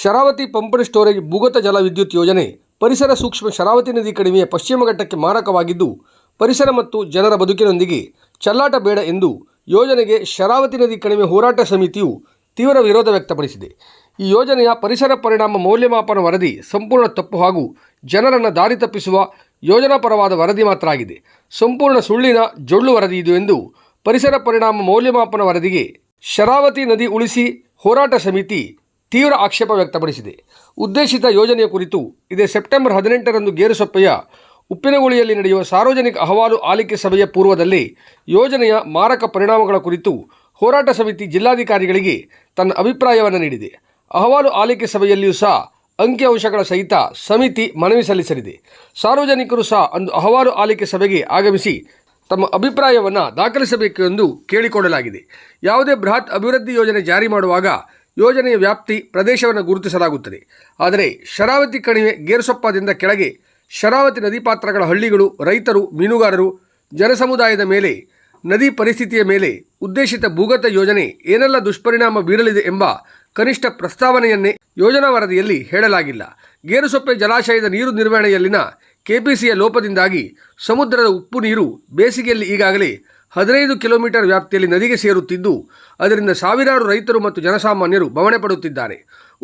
Sharavati pump storage ಭೂಗತ ಜಲ ವಿದ್ಯುತ್ ಯೋಜನೆ ಪರಿಸರ ಸೂಕ್ಷ್ಮ ಶರಾವತಿ ನದಿ ಕಣಿವೆಯ ಪಶ್ಚಿಮ ಘಟ್ಟಕ್ಕೆ ಮಾರಕವಾಗಿದ್ದು, ಪರಿಸರ ಮತ್ತು ಜನರ ಬದುಕಿನೊಂದಿಗೆ ಚಲ್ಲಾಟ ಬೇಡ ಎಂದು ಯೋಜನೆಗೆ ಶರಾವತಿ ನದಿ ಕಣಿವೆ ಹೋರಾಟ ಸಮಿತಿಯು ತೀವ್ರ ವಿರೋಧ ವ್ಯಕ್ತಪಡಿಸಿದೆ. ಈ ಯೋಜನೆಯ ಪರಿಸರ ಪರಿಣಾಮ ಮೌಲ್ಯಮಾಪನ ವರದಿ ಸಂಪೂರ್ಣ ತಪ್ಪು ಹಾಗೂ ಜನರನ್ನು ದಾರಿ ತಪ್ಪಿಸುವ ಯೋಜನಾಪರವಾದ ವರದಿ ಮಾತ್ರ ಆಗಿದೆ. ಸಂಪೂರ್ಣ ಸುಳ್ಳಿನ ಜೊಳ್ಳು ವರದಿ ಇದು ಎಂದು ಪರಿಸರ ಪರಿಣಾಮ ಮೌಲ್ಯಮಾಪನ ವರದಿಗೆ ಶರಾವತಿ ನದಿ ಉಳಿಸಿ ಹೋರಾಟ ಸಮಿತಿ ತೀವ್ರ ಆಕ್ಷೇಪ ವ್ಯಕ್ತಪಡಿಸಿದೆ. ಉದ್ದೇಶಿತ ಯೋಜನೆಯ ಕುರಿತು ಇದೇ ಸೆಪ್ಟೆಂಬರ್ ಹದಿನೆಂಟರಂದು ಗೇರುಸೊಪ್ಪೆಯ ಉಪ್ಪಿನಗುಳಿಯಲ್ಲಿ ನಡೆಯುವ ಸಾರ್ವಜನಿಕ ಅಹವಾಲು ಆಲಿಕೆ ಸಭೆಯ ಪೂರ್ವದಲ್ಲಿ ಯೋಜನೆಯ ಮಾರಕ ಪರಿಣಾಮಗಳ ಕುರಿತು ಹೋರಾಟ ಸಮಿತಿ ಜಿಲ್ಲಾಧಿಕಾರಿಗಳಿಗೆ ತನ್ನ ಅಭಿಪ್ರಾಯವನ್ನು ನೀಡಿದೆ. ಅಹವಾಲು ಆಲಿಕೆ ಸಭೆಯಲ್ಲಿಯೂ ಸಹ ಅಂಕಿಅಂಶಗಳ ಸಹಿತ ಸಮಿತಿ ಮನವಿ ಸಲ್ಲಿಸಲಿದೆ. ಸಾರ್ವಜನಿಕರು ಸಹ ಅಂದು ಅಹವಾಲು ಆಲಿಕೆ ಸಭೆಗೆ ಆಗಮಿಸಿ ತಮ್ಮ ಅಭಿಪ್ರಾಯವನ್ನು ದಾಖಲಿಸಬೇಕು ಎಂದು ಕೇಳಿಕೊಳ್ಳಲಾಗಿದೆ. ಯಾವುದೇ ಬೃಹತ್ ಅಭಿವೃದ್ಧಿ ಯೋಜನೆ ಜಾರಿ ಮಾಡುವಾಗ ಯೋಜನೆಯ ವ್ಯಾಪ್ತಿ ಪ್ರದೇಶವನ್ನು ಗುರುತಿಸಲಾಗುತ್ತದೆ. ಆದರೆ ಶರಾವತಿ ಕಣಿವೆ ಗೇರುಸೊಪ್ಪದಿಂದ ಕೆಳಗೆ ಶರಾವತಿ ನದಿ ಪಾತ್ರಗಳ ಹಳ್ಳಿಗಳು, ರೈತರು, ಮೀನುಗಾರರು, ಜನಸಮುದಾಯದ ಮೇಲೆ, ನದಿ ಪರಿಸ್ಥಿತಿಯ ಮೇಲೆ ಉದ್ದೇಶಿತ ಭೂಗತ ಯೋಜನೆ ಏನೆಲ್ಲ ದುಷ್ಪರಿಣಾಮ ಬೀರಲಿದೆ ಎಂಬ ಕನಿಷ್ಠ ಪ್ರಸ್ತಾವನೆಯನ್ನೇ ಯೋಜನಾ ವರದಿಯಲ್ಲಿ ಹೇಳಲಾಗಿಲ್ಲ. ಗೇರುಸೊಪ್ಪೆ ಜಲಾಶಯದ ನೀರು ನಿರ್ವಹಣೆಯಲ್ಲಿನ ಕೆಪಿಸಿಯ ಲೋಪದಿಂದಾಗಿ ಸಮುದ್ರದ ಉಪ್ಪು ನೀರು ಬೇಸಿಗೆಯಲ್ಲಿ ಈಗಾಗಲೇ ಹದಿನೈದು ಕಿಲೋಮೀಟರ್ ವ್ಯಾಪ್ತಿಯಲ್ಲಿ ನದಿಗೆ ಸೇರುತ್ತಿದ್ದು, ಅದರಿಂದ ಸಾವಿರಾರು ರೈತರು ಮತ್ತು ಜನಸಾಮಾನ್ಯರು ಬವಣೆ ಪಡುತ್ತಿದ್ದಾರೆ.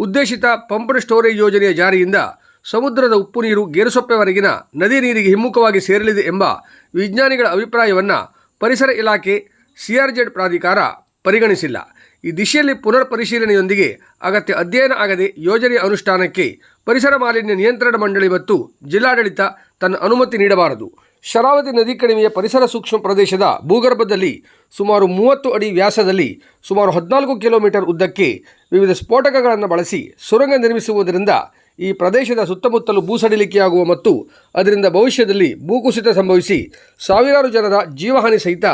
ಉದ್ದೇಶಿತ ಪಂಪ್ಡ್ ಸ್ಟೋರೇಜ್ ಯೋಜನೆಯ ಜಾರಿಯಿಂದ ಸಮುದ್ರದ ಉಪ್ಪು ನೀರು ಗೇರುಸೊಪ್ಪೆವರೆಗಿನ ನದಿ ನೀರಿಗೆ ಹಿಮ್ಮುಖವಾಗಿ ಸೇರಲಿದೆ ಎಂಬ ವಿಜ್ಞಾನಿಗಳ ಅಭಿಪ್ರಾಯವನ್ನು ಪರಿಸರ ಇಲಾಖೆ ಸಿಆರ್ಜೆಡ್ ಪ್ರಾಧಿಕಾರ ಪರಿಗಣಿಸಿಲ್ಲ. ಈ ದಿಶೆಯಲ್ಲಿ ಪುನರ್ ಪರಿಶೀಲನೆಯೊಂದಿಗೆ ಅಗತ್ಯ ಅಧ್ಯಯನ ಆಗದೆ ಯೋಜನೆಯ ಅನುಷ್ಠಾನಕ್ಕೆ ಪರಿಸರ ಮಾಲಿನ್ಯ ನಿಯಂತ್ರಣ ಮಂಡಳಿ ಮತ್ತು ಜಿಲ್ಲಾಡಳಿತ ತನ್ನ ಅನುಮತಿ ನೀಡಬಾರದು. ಶರಾವತಿ ನದಿ ಕಣಿವೆಯ ಪರಿಸರ ಸೂಕ್ಷ್ಮ ಪ್ರದೇಶದ ಭೂಗರ್ಭದಲ್ಲಿ ಸುಮಾರು ಮೂವತ್ತು ಅಡಿ ವ್ಯಾಸದಲ್ಲಿ ಸುಮಾರು ಹದಿನಾಲ್ಕು ಕಿಲೋಮೀಟರ್ ಉದ್ದಕ್ಕೆ ವಿವಿಧ ಸ್ಫೋಟಕಗಳನ್ನು ಬಳಸಿ ಸುರಂಗ ನಿರ್ಮಿಸುವುದರಿಂದ ಈ ಪ್ರದೇಶದ ಸುತ್ತಮುತ್ತಲು ಭೂಸಡಿಲಿಕೆಯಾಗುವ ಮತ್ತು ಅದರಿಂದ ಭವಿಷ್ಯದಲ್ಲಿ ಭೂಕುಸಿತ ಸಂಭವಿಸಿ ಸಾವಿರಾರು ಜನರ ಜೀವಹಾನಿ ಸಹಿತ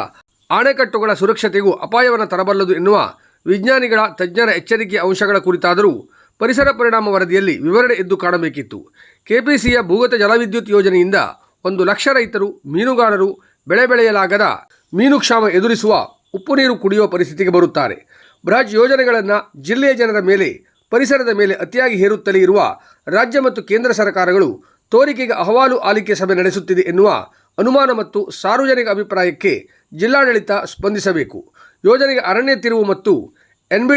ಅಣೆಕಟ್ಟುಗಳ ಸುರಕ್ಷತೆಗೂ ಅಪಾಯವನ್ನು ತರಬಲ್ಲದು ಎನ್ನುವ ವಿಜ್ಞಾನಿಗಳ ತಜ್ಞರ ಎಚ್ಚರಿಕೆಯ ಅಂಶಗಳ ಕುರಿತಾದರೂ ಪರಿಸರ ಪರಿಣಾಮ ವರದಿಯಲ್ಲಿ ವಿವರಣೆ ಎದ್ದು ಕಾಣಬೇಕಿತ್ತು. ಕೆಪಿಸಿಯ ಭೂಗತ ಜಲವಿದ್ಯುತ್ ಯೋಜನೆಯಿಂದ ಒಂದು ಲಕ್ಷ ರೈತರು, ಮೀನುಗಾರರು ಬೆಳೆ ಬೆಳೆಯಲಾಗದ ಮೀನು ಕ್ಷಾಮ ಎದುರಿಸುವ ಉಪ್ಪು ನೀರು ಕುಡಿಯುವ ಪರಿಸ್ಥಿತಿಗೆ ಬರುತ್ತಾರೆ. ಬೃಹತ್ ಯೋಜನೆಗಳನ್ನು ಜಿಲ್ಲೆಯ ಜನರ ಮೇಲೆ, ಪರಿಸರದ ಮೇಲೆ ಅತಿಯಾಗಿ ಹೇರುತ್ತಲೇ ಇರುವ ರಾಜ್ಯ ಮತ್ತು ಕೇಂದ್ರ ಸರ್ಕಾರಗಳು ತೋರಿಕೆಗೆ ಅಹವಾಲು ಆಲಿಕೆ ಸಭೆ ನಡೆಸುತ್ತಿದೆ ಎನ್ನುವ ಅನುಮಾನ ಮತ್ತು ಸಾರ್ವಜನಿಕ ಅಭಿಪ್ರಾಯಕ್ಕೆ ಜಿಲ್ಲಾಡಳಿತ ಸ್ಪಂದಿಸಬೇಕು. ಯೋಜನೆಗೆ ಅರಣ್ಯ ತಿರುವು ಮತ್ತು ಎನ್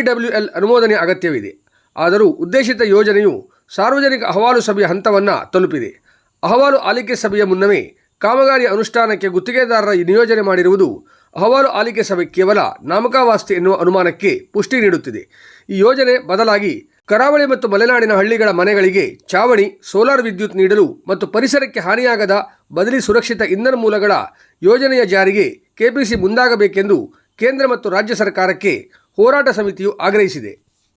ಅನುಮೋದನೆ ಅಗತ್ಯವಿದೆ. ಆದರೂ ಉದ್ದೇಶಿತ ಯೋಜನೆಯು ಸಾರ್ವಜನಿಕ ಅಹವಾಲು ಸಭೆಯ ಹಂತವನ್ನು ತಲುಪಿದೆ. ಅಹವಾಲು ಆಲಿಕೆ ಸಭೆಯ ಮುನ್ನವೇ ಕಾಮಗಾರಿ ಅನುಷ್ಠಾನಕ್ಕೆ ಗುತ್ತಿಗೆದಾರರ ನಿಯೋಜನೆ ಮಾಡಿರುವುದು ಅಹವಾಲು ಆಲಿಕೆ ಸಭೆ ಕೇವಲ ನಾಮಕಾವಾಸ್ತೆ ಎನ್ನುವ ಅನುಮಾನಕ್ಕೆ ಪುಷ್ಟಿ ನೀಡುತ್ತಿದೆ. ಈ ಯೋಜನೆ ಬದಲಾಗಿ ಕರಾವಳಿ ಮತ್ತು ಮಲೆನಾಡಿನ ಹಳ್ಳಿಗಳ ಮನೆಗಳಿಗೆ ಚಾವಣಿ, ಸೋಲಾರ್ ವಿದ್ಯುತ್ ನೀಡಲು ಮತ್ತು ಪರಿಸರಕ್ಕೆ ಹಾನಿಯಾಗದ ಬದಲಿ ಸುರಕ್ಷಿತ ಇಂಧನ ಮೂಲಗಳ ಯೋಜನೆಯ ಜಾರಿಗೆ ಕೆಪಿಸಿ ಮುಂದಾಗಬೇಕೆಂದು ಕೇಂದ್ರ ಮತ್ತು ರಾಜ್ಯ ಸರ್ಕಾರಕ್ಕೆ ಹೋರಾಟ ಸಮಿತಿಯು ಆಗ್ರಹಿಸಿದೆ.